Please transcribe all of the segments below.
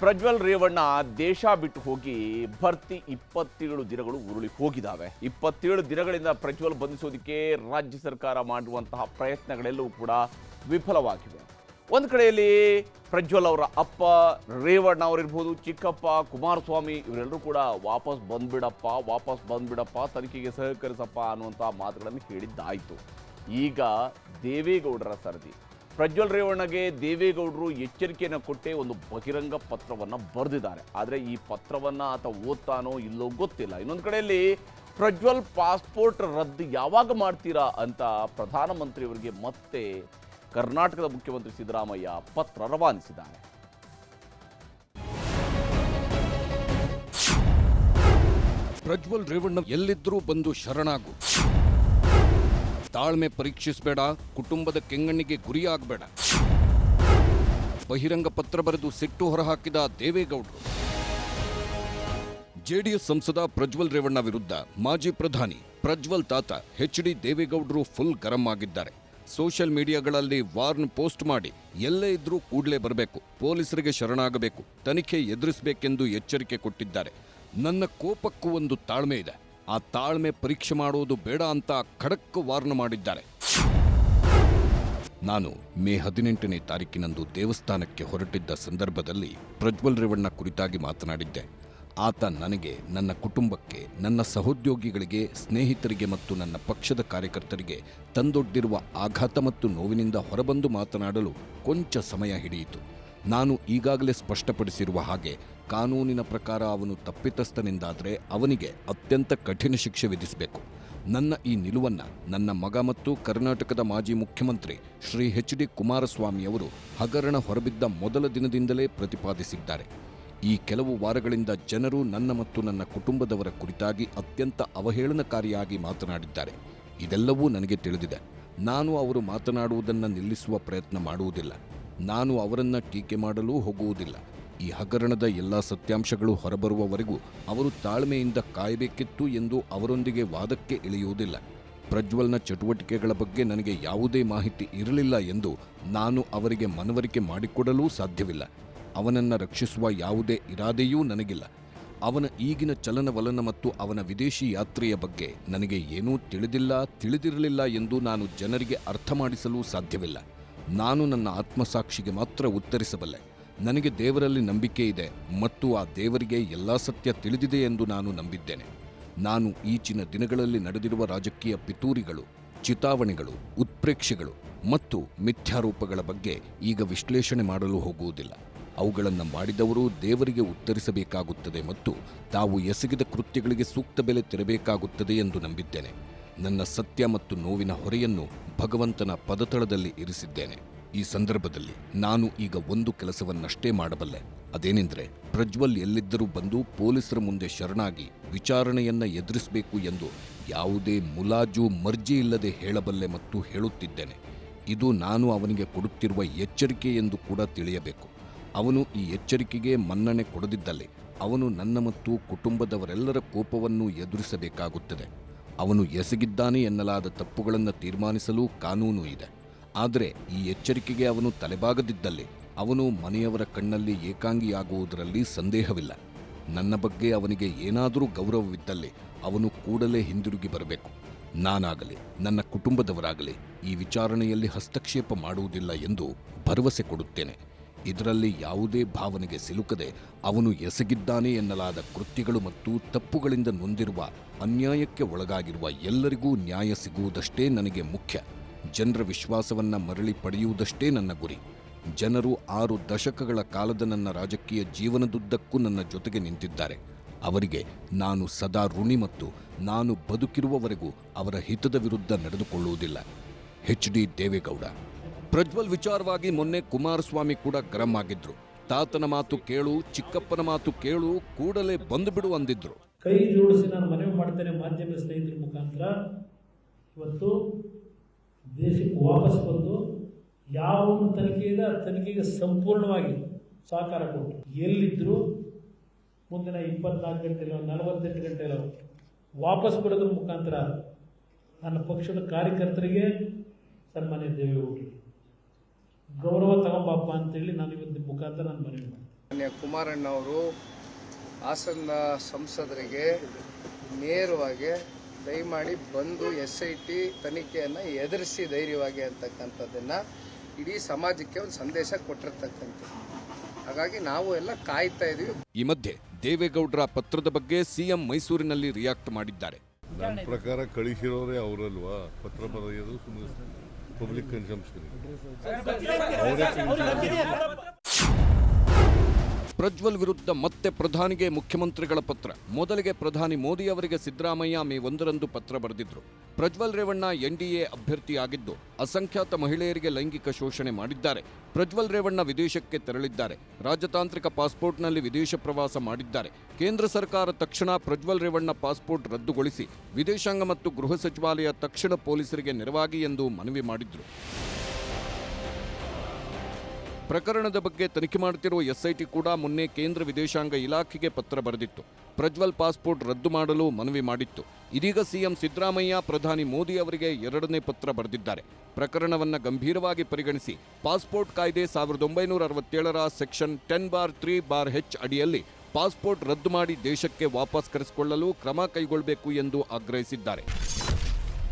ಪ್ರಜ್ವಲ್ ರೇವಣ್ಣ ದೇಶ ಬಿಟ್ಟು ಹೋಗಿ ಭರ್ತಿ ಇಪ್ಪತ್ತೇಳು ದಿನಗಳು ಉರುಳಿ ಹೋಗಿದ್ದಾವೆ ಇಪ್ಪತ್ತೇಳು ದಿನಗಳಿಂದ ಪ್ರಜ್ವಲ್ ಬಂಧಿಸೋದಕ್ಕೆ ರಾಜ್ಯ ಸರ್ಕಾರ ಮಾಡುವಂತಹ ಪ್ರಯತ್ನಗಳೆಲ್ಲವೂ ಕೂಡ ವಿಫಲವಾಗಿವೆ. ಒಂದು ಕಡೆಯಲ್ಲಿ ಪ್ರಜ್ವಲ್ ಅವರ ಅಪ್ಪ ರೇವಣ್ಣ ಅವರಿರ್ಬೋದು, ಚಿಕ್ಕಪ್ಪ, ಕುಮಾರಸ್ವಾಮಿ ಇವರೆಲ್ಲರೂ ಕೂಡ ವಾಪಸ್ ಬಂದ್ಬಿಡಪ್ಪ ವಾಪಸ್ ಬಂದ್ಬಿಡಪ್ಪ, ತನಿಖೆಗೆ ಸಹಕರಿಸಪ್ಪ ಅನ್ನುವಂಥ ಮಾತುಗಳನ್ನು ಹೇಳಿದ್ದಾಯಿತು. ಈಗ ದೇವೇಗೌಡರ ಸರದಿ. ಪ್ರಜ್ವಲ್ ರೇವಣ್ಣಗೆ ದೇವೇಗೌಡರು ಎಚ್ಚರಿಕೆಯನ್ನು ಕೊಟ್ಟೆ ಒಂದು ಬಹಿರಂಗ ಪತ್ರವನ್ನು ಬರೆದಿದ್ದಾರೆ. ಆದರೆ ಈ ಪತ್ರವನ್ನು ಆತ ಓದ್ತಾನೋ ಇಲ್ಲೋ ಗೊತ್ತಿಲ್ಲ. ಇನ್ನೊಂದು ಕಡೆಯಲ್ಲಿ ಪ್ರಜ್ವಲ್ ಪಾಸ್ಪೋರ್ಟ್ ರದ್ದು ಯಾವಾಗ ಮಾಡ್ತೀರಾ ಅಂತ ಪ್ರಧಾನಮಂತ್ರಿಯವರಿಗೆ ಮತ್ತೆ ಕರ್ನಾಟಕದ ಮುಖ್ಯಮಂತ್ರಿ ಸಿದ್ದರಾಮಯ್ಯ ಪತ್ರ ರವಾನಿಸಿದ್ದಾರೆ. ಪ್ರಜ್ವಲ್ ರೇವಣ್ಣ ಎಲ್ಲಿದ್ದರೂ ಬಂದು ಶರಣಾಗು. ತಾಳ್ಮೆ ಪರೀಕ್ಷಿಸಬೇಡ, ಕುಟುಂಬದ ಕೆಂಗಣ್ಣಿಗೆ ಗುರಿಯಾಗಬೇಡ. ಬಹಿರಂಗ ಪತ್ರ ಬರೆದು ಸಿಟ್ಟು ಹೊರಹಾಕಿದ ದೇವೇಗೌಡರು. ಜೆಡಿಎಸ್ ಸಂಸದ ಪ್ರಜ್ವಲ್ ರೇವಣ್ಣ ವಿರುದ್ಧ ಮಾಜಿ ಪ್ರಧಾನಿ ಪ್ರಜ್ವಲ್ ತಾತ ಎಚ್ ಡಿ ದೇವೇಗೌಡರು ಫುಲ್ ಗರಂ ಆಗಿದ್ದಾರೆ. ಸೋಷಿಯಲ್ ಮೀಡಿಯಾಗಳಲ್ಲಿ ವಾರ್ನ್ ಪೋಸ್ಟ್ ಮಾಡಿ ಎಲ್ಲೇ ಇದ್ರೂ ಕೂಡಲೇ ಬರಬೇಕು, ಪೊಲೀಸರಿಗೆ ಶರಣಾಗಬೇಕು, ತನಿಖೆ ಎದುರಿಸಬೇಕೆಂದು ಎಚ್ಚರಿಕೆ ಕೊಟ್ಟಿದ್ದಾರೆ. ನನ್ನ ಕೋಪಕ್ಕೂ ಒಂದು ತಾಳ್ಮೆ ಇದೆ. ಆ ತಾಳ್ಮೆ ಪರೀಕ್ಷೆ ಮಾಡುವುದು ಬೇಡ ಅಂತ ಖಡಕ್ ವಾರ್ನ್ ಮಾಡಿದ್ದಾರೆ. ನಾನು ಮೇ ಹದಿನೆಂಟನೇ ತಾರೀಕಿನಂದು ದೇವಸ್ಥಾನಕ್ಕೆ ಹೊರಟಿದ್ದ ಸಂದರ್ಭದಲ್ಲಿ ಪ್ರಜ್ವಲ್ ರೇವಣ್ಣ ಕುರಿತಾಗಿ ಮಾತನಾಡಿದ್ದೆ. ಆತ ನನಗೆ ನನ್ನ ಕುಟುಂಬಕ್ಕೆ, ನನ್ನ ಸಹೋದ್ಯೋಗಿಗಳಿಗೆ, ಸ್ನೇಹಿತರಿಗೆ ಮತ್ತು ನನ್ನ ಪಕ್ಷದ ಕಾರ್ಯಕರ್ತರಿಗೆ ತಂದೊಡ್ಡಿರುವ ಆಘಾತ ಮತ್ತು ನೋವಿನಿಂದ ಹೊರಬಂದು ಮಾತನಾಡಲು ಕೊಂಚ ಸಮಯ ಹಿಡಿಯಿತು. ನಾನು ಈಗಾಗಲೇ ಸ್ಪಷ್ಟಪಡಿಸಿರುವ ಹಾಗೆ ಕಾನೂನಿನ ಪ್ರಕಾರ ಅವನು ತಪ್ಪಿತಸ್ಥನೆಂದಾದರೆ ಅವನಿಗೆ ಅತ್ಯಂತ ಕಠಿಣ ಶಿಕ್ಷೆ ವಿಧಿಸಬೇಕು. ನನ್ನ ಈ ನಿಲುವನ್ನು ನನ್ನ ಮಗ ಮತ್ತು ಕರ್ನಾಟಕದ ಮಾಜಿ ಮುಖ್ಯಮಂತ್ರಿ ಶ್ರೀ ಎಚ್ ಡಿ ಕುಮಾರಸ್ವಾಮಿಯವರು ಹಗರಣ ಹೊರಬಿದ್ದ ಮೊದಲ ದಿನದಿಂದಲೇ ಪ್ರತಿಪಾದಿಸಿದ್ದಾರೆ. ಈ ಕೆಲವು ವಾರಗಳಿಂದ ಜನರು ನನ್ನ ಮತ್ತು ನನ್ನ ಕುಟುಂಬದವರ ಕುರಿತಾಗಿ ಅತ್ಯಂತ ಅವಹೇಳನಕಾರಿಯಾಗಿ ಮಾತನಾಡಿದ್ದಾರೆ. ಇದೆಲ್ಲವೂ ನನಗೆ ತಿಳಿದಿದೆ. ನಾನು ಅವರು ಮಾತನಾಡುವುದನ್ನು ನಿಲ್ಲಿಸುವ ಪ್ರಯತ್ನ ಮಾಡುವುದಿಲ್ಲ. ನಾನು ಅವರನ್ನು ಟೀಕೆ ಮಾಡಲು ಹೋಗುವುದಿಲ್ಲ. ಈ ಹಗರಣದ ಎಲ್ಲ ಸತ್ಯಾಂಶಗಳು ಹೊರಬರುವವರೆಗೂ ಅವರು ತಾಳ್ಮೆಯಿಂದ ಕಾಯಬೇಕಿತ್ತು ಎಂದು ಅವರೊಂದಿಗೆ ವಾದಕ್ಕೆ ಇಳಿಯುವುದಿಲ್ಲ. ಪ್ರಜ್ವಲ್ನ ಚಟುವಟಿಕೆಗಳ ಬಗ್ಗೆ ನನಗೆ ಯಾವುದೇ ಮಾಹಿತಿ ಇರಲಿಲ್ಲ ಎಂದು ನಾನು ಅವರಿಗೆ ಮನವರಿಕೆ ಮಾಡಿಕೊಡಲೂ ಸಾಧ್ಯವಿಲ್ಲ. ಅವನನ್ನು ರಕ್ಷಿಸುವ ಯಾವುದೇ ಇರಾದೆಯೂ ನನಗಿಲ್ಲ. ಅವನ ಈಗಿನ ಚಲನವಲನ ಮತ್ತು ಅವನ ವಿದೇಶಿ ಯಾತ್ರೆಯ ಬಗ್ಗೆ ನನಗೆ ಏನೂ ತಿಳಿದಿಲ್ಲ, ತಿಳಿದಿರಲಿಲ್ಲ ಎಂದು ನಾನು ಜನರಿಗೆ ಅರ್ಥ ಮಾಡಿಸಲು ಸಾಧ್ಯವಿಲ್ಲ. ನಾನು ನನ್ನ ಆತ್ಮಸಾಕ್ಷಿಗೆ ಮಾತ್ರ ಉತ್ತರಿಸಬಲ್ಲೆ. ನನಗೆ ದೇವರಲ್ಲಿ ನಂಬಿಕೆ ಇದೆ ಮತ್ತು ಆ ದೇವರಿಗೆ ಎಲ್ಲ ಸತ್ಯ ತಿಳಿದಿದೆ ಎಂದು ನಾನು ನಂಬಿದ್ದೇನೆ. ನಾನು ಈಚಿನ ದಿನಗಳಲ್ಲಿ ನಡೆದಿರುವ ರಾಜಕೀಯ ಪಿತೂರಿಗಳು, ಚಿತಾವಣೆಗಳು, ಉತ್ಪ್ರೇಕ್ಷೆಗಳು ಮತ್ತು ಮಿಥ್ಯಾರೋಪಗಳ ಬಗ್ಗೆ ಈಗ ವಿಶ್ಲೇಷಣೆ ಮಾಡಲು ಹೋಗುವುದಿಲ್ಲ. ಅವುಗಳನ್ನು ಮಾಡಿದವರು ದೇವರಿಗೆ ಉತ್ತರಿಸಬೇಕಾಗುತ್ತದೆ ಮತ್ತು ತಾವು ಎಸಗಿದ ಕೃತ್ಯಗಳಿಗೆ ಸೂಕ್ತ ಬೆಲೆ ತೆರಬೇಕಾಗುತ್ತದೆ ಎಂದು ನಂಬಿದ್ದೇನೆ. ನನ್ನ ಸತ್ಯ ಮತ್ತು ನೋವಿನ ಹೊರೆಯನ್ನು ಭಗವಂತನ ಪದತಳದಲ್ಲಿ ಇರಿಸಿದ್ದೇನೆ. ಈ ಸಂದರ್ಭದಲ್ಲಿ ನಾನು ಈಗ ಒಂದು ಕೆಲಸವನ್ನಷ್ಟೇ ಮಾಡಬಲ್ಲೆ. ಅದೇನೆಂದರೆ ಪ್ರಜ್ವಲ್ ಎಲ್ಲಿದ್ದರೂ ಬಂದು ಪೊಲೀಸರ ಮುಂದೆ ಶರಣಾಗಿ ವಿಚಾರಣೆಯನ್ನ ಎದುರಿಸಬೇಕು ಎಂದು ಯಾವುದೇ ಮುಲಾಜು ಮರ್ಜಿ ಇಲ್ಲದೆ ಹೇಳಬಲ್ಲೆ ಮತ್ತು ಹೇಳುತ್ತಿದ್ದೇನೆ. ಇದು ನಾನು ಅವನಿಗೆ ಕೊಡುತ್ತಿರುವ ಎಚ್ಚರಿಕೆ ಎಂದು ಕೂಡ ತಿಳಿಯಬೇಕು. ಅವನು ಈ ಎಚ್ಚರಿಕೆಗೆ ಮನ್ನಣೆ ಕೊಡದಿದ್ದಲ್ಲಿ ಅವನು ನನ್ನ ಮತ್ತು ಕುಟುಂಬದವರೆಲ್ಲರ ಕೋಪವನ್ನು ಎದುರಿಸಬೇಕಾಗುತ್ತದೆ. ಅವನು ಎಸಗಿದ್ದಾನೆ ಎನ್ನಲಾದ ತಪ್ಪುಗಳನ್ನು ತೀರ್ಮಾನಿಸಲು ಕಾನೂನು ಇದೆ. ಆದರೆ ಈ ಎಚ್ಚರಿಕೆಗೆ ಅವನು ತಲೆಬಾಗದಿದ್ದಲ್ಲಿ ಅವನು ಮನೆಯವರ ಕಣ್ಣಲ್ಲಿ ಏಕಾಂಗಿಯಾಗುವುದರಲ್ಲಿ ಸಂದೇಹವಿಲ್ಲ. ನನ್ನ ಬಗ್ಗೆ ಅವನಿಗೆ ಏನಾದರೂ ಗೌರವವಿದ್ದಲ್ಲಿ ಅವನು ಕೂಡಲೇ ಹಿಂದಿರುಗಿ ಬರಬೇಕು. ನಾನಾಗಲಿ, ನನ್ನ ಕುಟುಂಬದವರಾಗಲಿ ಈ ವಿಚಾರಣೆಯಲ್ಲಿ ಹಸ್ತಕ್ಷೇಪ ಮಾಡುವುದಿಲ್ಲ ಎಂದು ಭರವಸೆ ಕೊಡುತ್ತೇನೆ. ಇದರಲ್ಲಿ ಯಾವುದೇ ಭಾವನೆಗೆ ಸಿಲುಕದೆ ಅವನು ಎಸಗಿದ್ದಾನೆ ಎನ್ನಲಾದ ಕೃತ್ಯಗಳು ಮತ್ತು ತಪ್ಪುಗಳಿಂದ ನೊಂದಿರುವ ಅನ್ಯಾಯಕ್ಕೆ ಒಳಗಾಗಿರುವ ಎಲ್ಲರಿಗೂ ನ್ಯಾಯ ಸಿಗುವುದಷ್ಟೇ ನನಗೆ ಮುಖ್ಯ. ಜನರ ವಿಶ್ವಾಸವನ್ನ ಮರಳಿ ಪಡೆಯುವುದಷ್ಟೇ ನನ್ನ ಗುರಿ. ಜನರು ಆರು ದಶಕಗಳ ಕಾಲದ ನನ್ನ ರಾಜಕೀಯ ಜೀವನದುದ್ದಕ್ಕೂ ನನ್ನ ಜೊತೆಗೆ ನಿಂತಿದ್ದಾರೆ. ಅವರಿಗೆ ನಾನು ಸದಾ ಋಣಿ ಮತ್ತು ನಾನು ಬದುಕಿರುವವರೆಗೂ ಅವರ ಹಿತದ ವಿರುದ್ಧ ನಡೆದುಕೊಳ್ಳುವುದಿಲ್ಲ. ಎಚ್ ಡಿ ದೇವೇಗೌಡ ಪ್ರಜ್ವಲ್ ವಿಚಾರವಾಗಿ ಮೊನ್ನೆ ಕುಮಾರಸ್ವಾಮಿ ಕೂಡ ಗರಂ ಆಗಿದ್ರು. ತಾತನ ಮಾತು ಕೇಳು, ಚಿಕ್ಕಪ್ಪನ ಮಾತು ಕೇಳು, ಕೂಡಲೇ ಬಂದು ಬಿಡು ಅಂದಿದ್ರು. ಕೈ ಜೋಡಿಸಿ ನಾನು ಮನವಿ ಮಾಡ್ತೇನೆ ಮಾಧ್ಯಮ ಸ್ನೇಹಿತರ ಮುಖಾಂತರ. ಇವತ್ತು ದೇಶಕ್ಕೆ ವಾಪಸ್ ಬಂದು ಯಾವ ಒಂದು ತನಿಖೆ ಇದೆ ತನಿಖೆಗೆ ಸಂಪೂರ್ಣವಾಗಿ ಸಹಕಾರ ಕೊಟ್ಟು ಎಲ್ಲಿದ್ದರೂ ಮುಂದಿನ ಇಪ್ಪತ್ನಾಲ್ಕು ಗಂಟೆ ನಲವತ್ತೆಂಟು ಗಂಟೆలో ವಾಪಸ್ ಬಿಡೋದ್ರ ಮುಖಾಂತರ ನನ್ನ ಪಕ್ಷದ ಕಾರ್ಯಕರ್ತರಿಗೆ ಸನ್ಮಾನ್ಯ ದೇವೇಗೌಡರಿಗೆ. ಗೌರವ ತಗೊಂಬಪ್ಪ ಅಂತೇಳಿ ನಾನು ಇವತ್ತು ಮುಖಾಂತರ ನಾನು ಮನವಿ ಮಾಡ್ತೀನಿ. ಕುಮಾರಣ್ಣ ಅವರು ಹಾಸನ ಸಂಸದರಿಗೆ ನೇರವಾಗಿ ದಯಮಾಡಿ ಬಂದು ಎಸ್ ಐ ಟಿ ತನಿಖೆಯನ್ನು ಎದುರಿಸಿ ಧೈರ್ಯವಾಗಿ ಅಂತಕ್ಕಂಥದ್ದನ್ನ ಇಡೀ ಸಮಾಜಕ್ಕೆ ಒಂದು ಸಂದೇಶ ಕೊಟ್ಟಿರ್ತಕ್ಕಂಥದ್ದು. ಹಾಗಾಗಿ ನಾವು ಎಲ್ಲ ಕಾಯ್ತಾ ಇದೀವಿ. ಈ ಮಧ್ಯೆ ದೇವೇಗೌಡರ ಪತ್ರದ ಬಗ್ಗೆ ಸಿಎಂ ಮೈಸೂರಿನಲ್ಲಿ ರಿಯಾಕ್ಟ್ ಮಾಡಿದ್ದಾರೆ. ನನ್ನ ಪ್ರಕಾರ ಕಳಿಸಿರೋರೇ ಅವರಲ್ವಾ ಪತ್ರ ಬರೆಯೋದು पब्लिक कंजम्पशन ಪ್ರಜ್ವಲ್ ವಿರುದ್ಧ ಮತ್ತೆ ಪ್ರಧಾನಿಗೆ ಮುಖ್ಯಮಂತ್ರಿಗಳ ಪತ್ರ. ಮೊದಲಿಗೆ ಪ್ರಧಾನಿ ಮೋದಿ ಅವರಿಗೆ ಸಿದ್ದರಾಮಯ್ಯ ಮೇ ಒಂದರಂದು ಪತ್ರ ಬರೆದಿದ್ರು. ಪ್ರಜ್ವಲ್ ರೇವಣ್ಣ ಎನ್ಡಿಎ ಅಭ್ಯರ್ಥಿಯಾಗಿದ್ದು, ಅಸಂಖ್ಯಾತ ಮಹಿಳೆಯರಿಗೆ ಲೈಂಗಿಕ ಶೋಷಣೆ ಮಾಡಿದ್ದಾರೆ. ಪ್ರಜ್ವಲ್ ರೇವಣ್ಣ ವಿದೇಶಕ್ಕೆ ತೆರಳಿದ್ದಾರೆ. ರಾಜತಾಂತ್ರಿಕ ಪಾಸ್ಪೋರ್ಟ್ನಲ್ಲಿ ವಿದೇಶ ಪ್ರವಾಸ ಮಾಡಿದ್ದಾರೆ. ಕೇಂದ್ರ ಸರ್ಕಾರ ತಕ್ಷಣ ಪ್ರಜ್ವಲ್ ರೇವಣ್ಣ ಪಾಸ್ಪೋರ್ಟ್ ರದ್ದುಗೊಳಿಸಿ, ವಿದೇಶಾಂಗ ಮತ್ತು ಗೃಹ ಸಚಿವಾಲಯ ತಕ್ಷಣ ಪೊಲೀಸರಿಗೆ ನೆರವಾಗಿ ಎಂದು ಮನವಿ ಮಾಡಿದ್ರು. ಪ್ರಕರಣದ ಬಗ್ಗೆ ತನಿಖೆ ಮಾಡುತ್ತಿರುವ ಎಸ್ಐಟಿ ಕೂಡ ಮೊನ್ನೆ ಕೇಂದ್ರ ವಿದೇಶಾಂಗ ಇಲಾಖೆಗೆ ಪತ್ರ ಬರೆದಿತ್ತು. ಪ್ರಜ್ವಲ್ ಪಾಸ್ಪೋರ್ಟ್ ರದ್ದು ಮಾಡಲು ಮನವಿ ಮಾಡಿತ್ತು. ಇದೀಗ ಸಿಎಂ ಸಿದ್ದರಾಮಯ್ಯ, ಪ್ರಧಾನಿ ಮೋದಿ ಅವರಿಗೆ ಎರಡನೇ ಪತ್ರ ಬರೆದಿದ್ದಾರೆ. ಪ್ರಕರಣವನ್ನು ಗಂಭೀರವಾಗಿ ಪರಿಗಣಿಸಿ ಪಾಸ್ಪೋರ್ಟ್ ಕಾಯ್ದೆ ಸಾವಿರದ ಒಂಬೈನೂರ ಅರವತ್ತೇಳರ section ten bar three bar H ಅಡಿಯಲ್ಲಿ ಪಾಸ್ಪೋರ್ಟ್ ರದ್ದು ಮಾಡಿ ದೇಶಕ್ಕೆ ವಾಪಸ್ ಕರೆಸಿಕೊಳ್ಳಲು ಕ್ರಮ ಕೈಗೊಳ್ಳಬೇಕು ಎಂದು ಆಗ್ರಹಿಸಿದ್ದಾರೆ.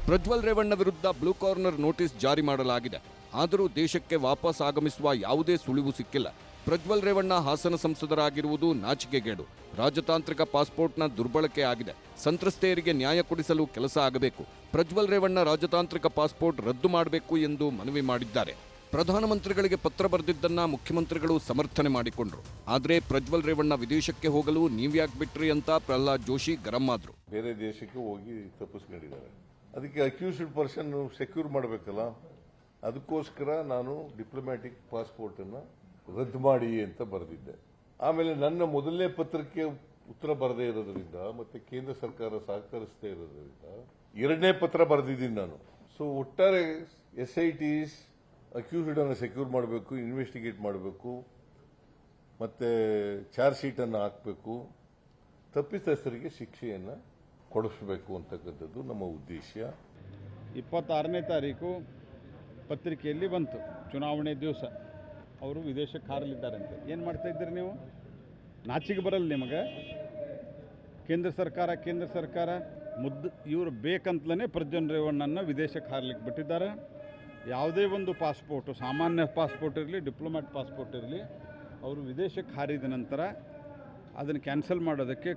ಪ್ರಜ್ವಲ್ ರೇವಣ್ಣ ವಿರುದ್ಧ ಬ್ಲೂ ಕಾರ್ನರ್ ನೋಟಿಸ್ ಜಾರಿ ಮಾಡಲಾಗಿದೆ. ಆದರೂ ದೇಶಕ್ಕೆ ವಾಪಸ್ ಆಗಮಿಸುವ ಯಾವುದೇ ಸುಳಿವು ಸಿಕ್ಕಿಲ್ಲ. ಪ್ರಜ್ವಲ್ ರೇವಣ್ಣ ಹಾಸನ ಸಂಸದರಾಗಿರುವುದು ನಾಚಿಕೆಗೇಡು. ರಾಜತಾಂತ್ರಿಕ ಪಾಸ್ಪೋರ್ಟ್ನ ದುರ್ಬಳಕೆ ಆಗಿದೆ. ಸಂತ್ರಸ್ತೆಯರಿಗೆ ನ್ಯಾಯ ಕೊಡಿಸಲು ಕೆಲಸ ಆಗಬೇಕು. ಪ್ರಜ್ವಲ್ ರೇವಣ್ಣ ರಾಜತಾಂತ್ರಿಕ ಪಾಸ್ಪೋರ್ಟ್ ರದ್ದು ಮಾಡಬೇಕು ಎಂದು ಮನವಿ ಮಾಡಿದ್ದಾರೆ. ಪ್ರಧಾನಮಂತ್ರಿಗಳಿಗೆ ಪತ್ರ ಬರೆದಿದ್ದನ್ನ ಮುಖ್ಯಮಂತ್ರಿಗಳು ಸಮರ್ಥನೆ ಮಾಡಿಕೊಂಡ್ರು. ಆದರೆ ಪ್ರಜ್ವಲ್ ರೇವಣ್ಣ ವಿದೇಶಕ್ಕೆ ಹೋಗಲು ನೀವ್ಯಾಕ್ ಬಿಟ್ರಿ ಅಂತ ಪ್ರಹ್ಲಾದ್ ಜೋಶಿ ಗರಂ ಆದ್ರು. ಬೇರೆ ದೇಶಕ್ಕೆ ಹೋಗಿ ತಪ್ಪಿಸ್ಕೊಂಡಿದ್ದಾರೆ. ಅದಕ್ಕೆ ಅಕ್ಯೂಸ್ಡ್ ಪರ್ಸನ್ ಸೆಕ್ಯೂರ್ ಮಾಡಬೇಕಲ್ಲ? ಅದಕ್ಕೋಸ್ಕರ ನಾನು ಡಿಪ್ಲೊಮ್ಯಾಟಿಕ್ ಪಾಸ್ಪೋರ್ಟನ್ನು ರದ್ದು ಮಾಡಿ ಅಂತ ಬರೆದಿದ್ದೆ. ಆಮೇಲೆ ನನ್ನ ಮೊದಲನೇ ಪತ್ರಕ್ಕೆ ಉತ್ತರ ಬರದೇ ಇರೋದ್ರಿಂದ ಮತ್ತೆ ಕೇಂದ್ರ ಸರ್ಕಾರ ಸಹಕರಿಸದೇ ಇರೋದ್ರಿಂದ ಎರಡನೇ ಪತ್ರ ಬರೆದಿದ್ದೀನಿ ನಾನು. ಸೊ ಒಟ್ಟಾರೆ ಎಸ್ ಐ ಟಿಸ್ ಅಕ್ಯೂಸ್ಡ್ ಅನ್ನು ಸೆಕ್ಯೂರ್ ಮಾಡಬೇಕು ಇನ್ವೆಸ್ಟಿಗೇಟ್ ಮಾಡಬೇಕು, ಮತ್ತೆ ಚಾರ್ಜ್ ಶೀಟ್ ಅನ್ನು ಹಾಕಬೇಕು, ತಪ್ಪಿತಸ್ಥರಿಗೆ ಶಿಕ್ಷೆಯನ್ನು ಕೊಡಿಸಬೇಕು ಅಂತಕ್ಕಂಥದ್ದು ನಮ್ಮ ಉದ್ದೇಶ. ಇಪ್ಪತ್ತಾರನೇ ತಾರೀಕು ಪತ್ರಿಕೆಯಲ್ಲಿ ಬಂತು. ಚುನಾವಣೆ ದಿವಸ. ಅವರು ವಿದೇಶಕ್ಕೆ ಹಾರಲಿದ್ದಾರಂತೆ. ಏನು ಮಾಡ್ತಾ ಇದ್ದೀರಿ ನೀವು? ನಾಚಿಗೆ ಬರಲ್ಲ ನಿಮಗೆ? ಕೇಂದ್ರ ಸರ್ಕಾರ ಕೇಂದ್ರ ಸರ್ಕಾರ, ಮುದ್ದು ಇವರು ಬೇಕಂತಲೇ ಪ್ರಜ್ವಲ್ ರೇವಣ್ಣನ ವಿದೇಶಕ್ಕೆ ಹಾರಲಿಕ್ಕೆ ಬಿಟ್ಟಿದ್ದಾರೆ. ಯಾವುದೇ ಒಂದು ಪಾಸ್ಪೋರ್ಟು, ಸಾಮಾನ್ಯ ಪಾಸ್ಪೋರ್ಟ್ ಇರಲಿ, ಡಿಪ್ಲೊಮ್ಯಾಟ್ ಪಾಸ್ಪೋರ್ಟ್ ಇರಲಿ, ಅವರು ವಿದೇಶಕ್ಕೆ ಹಾರಿದ ನಂತರ ಅದನ್ನು ಕ್ಯಾನ್ಸಲ್ ಮಾಡೋದಕ್ಕೆ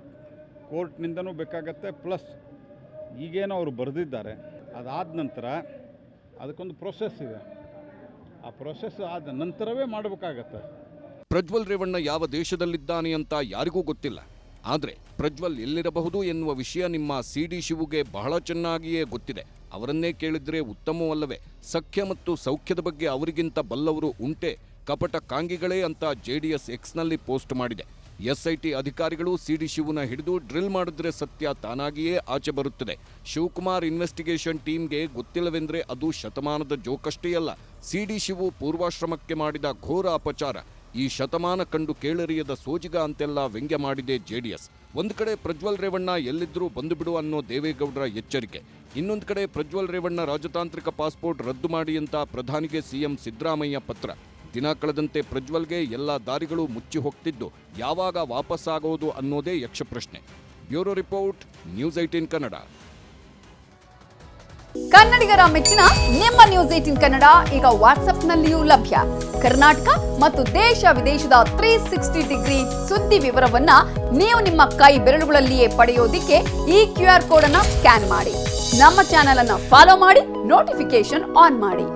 ಕೋರ್ಟ್ನಿಂದನೂ ಬೇಕಾಗತ್ತೆ. ಪ್ಲಸ್ ಈಗೇನು ಅವರು ಬರೆದಿದ್ದಾರೆ. ಅದಾದ ನಂತರ ಅದಕ್ಕೊಂದು ಪ್ರೊಸೆಸ್ ಇದೆ. ಆ ಪ್ರೊಸೆಸ್ ಆದ ನಂತರವೇ ಮಾಡಬೇಕಾಗತ್ತೆ. ಪ್ರಜ್ವಲ್ ರೇವಣ್ಣ ಯಾವ ದೇಶದಲ್ಲಿದ್ದಾನೆ ಅಂತ ಯಾರಿಗೂ ಗೊತ್ತಿಲ್ಲ. ಆದರೆ ಪ್ರಜ್ವಲ್ ಎಲ್ಲಿರಬಹುದು ಎನ್ನುವ ವಿಷಯ ನಿಮ್ಮ ಸಿ ಡಿ ಶಿವುಗೆ ಬಹಳ ಚೆನ್ನಾಗಿಯೇ ಗೊತ್ತಿದೆ. ಅವರನ್ನೇ ಕೇಳಿದ್ರೆ ಉತ್ತಮವಲ್ಲವೇ ಸಖ್ಯ ಮತ್ತು ಸೌಖ್ಯದ ಬಗ್ಗೆ ಅವರಿಗಿಂತ ಬಲ್ಲವರು ಉಂಟೆ, ಕಪಟ ಕಾಂಗಿಗಳೇ ಅಂತ ಜೆಡಿಎಸ್ ಎಕ್ಸ್ನಲ್ಲಿ ಪೋಸ್ಟ್ ಮಾಡಿದೆ. ಎಸ್ಐಟಿ ಅಧಿಕಾರಿಗಳು ಸಿಡಿ ಶಿವನ ಹಿಡಿದು ಡ್ರಿಲ್ ಮಾಡಿದ್ರೆ ಸತ್ಯ ತಾನಾಗಿಯೇ ಆಚೆ ಬರುತ್ತದೆ. ಶಿವಕುಮಾರ್ ಇನ್ವೆಸ್ಟಿಗೇಷನ್ ಟೀಮ್ಗೆ ಗೊತ್ತಿಲ್ಲವೆಂದ್ರೆ ಅದು ಶತಮಾನದ ಜೋಕಷ್ಟೇ ಅಲ್ಲ. ಸಿಡಿ ಶಿವು ಪೂರ್ವಾಶ್ರಮಕ್ಕೆ ಮಾಡಿದ ಘೋರ ಅಪಚಾರ. ಈ ಶತಮಾನ ಕಂಡು ಕೇಳರಿಯದ ಸೋಜಿಗ ಅಂತೆಲ್ಲ ವ್ಯಂಗ್ಯ ಮಾಡಿದೆ ಜೆಡಿಎಸ್. ಒಂದು ಕಡೆ ಪ್ರಜ್ವಲ್ ರೇವಣ್ಣ ಎಲ್ಲಿದ್ದರೂ ಬಂದು ಬಿಡು ಅನ್ನೋ ದೇವೇಗೌಡರ ಎಚ್ಚರಿಕೆ. ಇನ್ನೊಂದು ಕಡೆ ಪ್ರಜ್ವಲ್ ರೇವಣ್ಣ ರಾಜತಾಂತ್ರಿಕ ಪಾಸ್ಪೋರ್ಟ್ ರದ್ದು ಮಾಡಿ ಅಂತ ಪ್ರಧಾನಿಗೆ ಸಿಎಂ ಸಿದ್ದರಾಮಯ್ಯ ಪತ್ರ. ದಿನ ಕಳೆದಂತೆ ಪ್ರಜ್ವಲ್ಗೆ ಎಲ್ಲ ದಾರಿಗಳು ಮುಚ್ಚಿ ಹೋಗ್ತಿದ್ದು ಯಾವಾಗ ವಾಪಸ್ಸಾಗೋದು ಅನ್ನೋದೇ ಯಕ್ಷಪ್ರಶ್ನೆ. Bureau report, news eighteen Kannada. ಕನ್ನಡಿಗರ ಮೆಚ್ಚಿನ ನಿಮ್ಮ ನ್ಯೂಸ್ ಏಟಿನ್ ಕನ್ನಡ ಈಗ ವಾಟ್ಸ್ಆಪ್ನಲ್ಲಿಯೂ ಲಭ್ಯ. ಕರ್ನಾಟಕ ಮತ್ತು ದೇಶ ವಿದೇಶದ ತ್ರೀ ಸಿಕ್ಸ್ಟಿ ಡಿಗ್ರಿ ಸುದ್ದಿ ವಿವರವನ್ನ ನೀವು ನಿಮ್ಮ ಕೈ ಬೆರಳುಗಳಲ್ಲಿಯೇ ಪಡೆಯೋದಿಕ್ಕೆ ಈ ಕ್ಯೂ ಆರ್ ಕೋಡ್ ಅನ್ನ ಸ್ಕ್ಯಾನ್ ಮಾಡಿ. ನಮ್ಮ ಚಾನೆಲ್ ಅನ್ನ ಫಾಲೋ ಮಾಡಿ ನೋಟಿಫಿಕೇಶನ್ ಆನ್ ಮಾಡಿ.